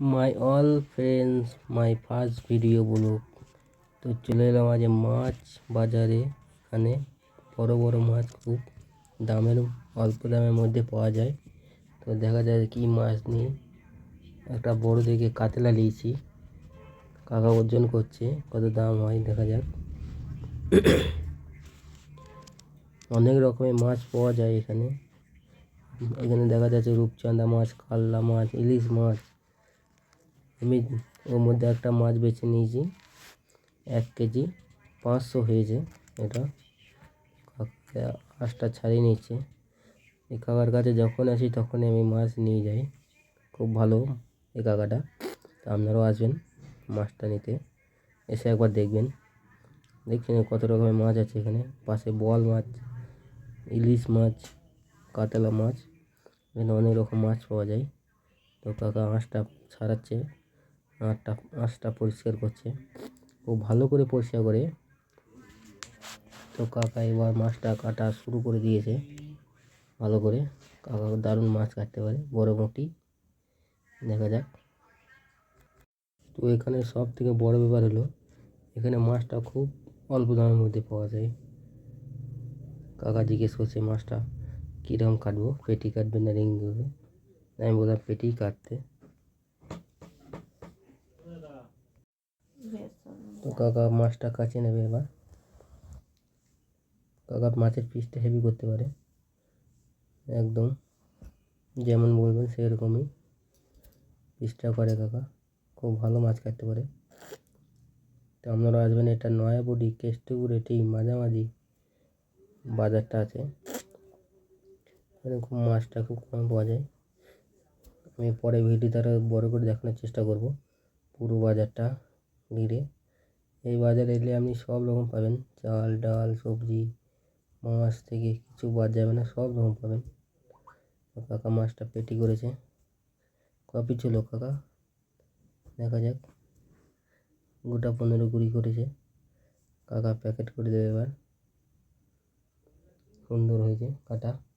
My all friends my first video blog তো চলে এলাম আজ মাছ বাজারে। এখানে বড় বড় মাছ খুব দামের, অল্প দামের মধ্যে পাওয়া যায়। তো দেখা যায় কি মাছ নিয়ে একটা বড় দেখে কাতলা নিয়েছি। কাকা ওজন করছে, কত দাম হয় দেখা যাক। অনেক রকমের মাছ পাওয়া যায় এখানে। এখানে দেখা যাচ্ছে রূপচাঁদা মাছ, কাল্লা মাছ, ইলিশ মাছ। আমি ওর মধ্যে একটা মাছ বেছে নিয়েছি, এক কেজি, পাঁচশো হয়েছে এটা। আঁশটা ছাড়িয়ে নিচ্ছে এই কাকার কাছে যখন আসি তখনই আমি মাছ নিয়ে যাই। খুব ভালো এই কাকাটা। তা আপনারাও আসবেন মাছটা নিতে। এসে একবার দেখবেন। দেখছেন কত রকমের মাছ আছে এখানে। পাশে বোয়াল মাছ, ইলিশ মাছ, কাতলা মাছ, এখানে অনেক রকম মাছ পাওয়া যায়। তো কাকা আঁশটা ছাড়াচ্ছে। আঁশটা আঁশটা পরিষ্কার করছে। ও ভালো করে পরিষ্কার করে তো কাকা এবার মাছটা কাটা শুরু করে দিয়েছে। ভালো করে। কাকা দারুণ মাছ কাটতে পারে, বড় মুটি। দেখা যাক। তো এখানে সব থেকে বড় ব্যাপার হলো, এখানে মাছটা খুব অল্প দামের মধ্যে পাওয়া যায়। কাকা জিজ্ঞেস করছে, মাছটা কীরকম কাটবো? পেটি কাটবে না রিং দেবে আমি বললাম পেটি কাটতে। তো কাকা মাছটা কাছে নেবে এবার। কাকা মাছের পিসটা হেভি করতে পারে। একদম, যেমন বলবেন সেরকমই পিসটা করে কাকা। খুব ভালো মাছ কাটতে পারে। তো আপনারা আসবেন, এটা নয়াবডি, কেষ্টপুর, এটি মাঝামাঝি বাজারটা আছে। এখানে খুব মাছটা খুব কম পাওয়া যায়। আমি পরে ভিডিও দ্বারা বড় করে দেখানোর চেষ্টা করব পুরো বাজারটা। ঘিরে এই বাজারে এলে আপনি সব রকম পাবেন। চাল, ডাল, সবজি, মাছ থেকে কিছু বাদ যাবে না, সব রকম পাবেন। কাকা মাছটা পেটি করেছে। কপি ছিল কাকা। দেখা যাক। গোটা পনেরো কুড়ি করেছে। কাকা প্যাকেট করে দেবে এবার। সুন্দর হয়েছে কাটা।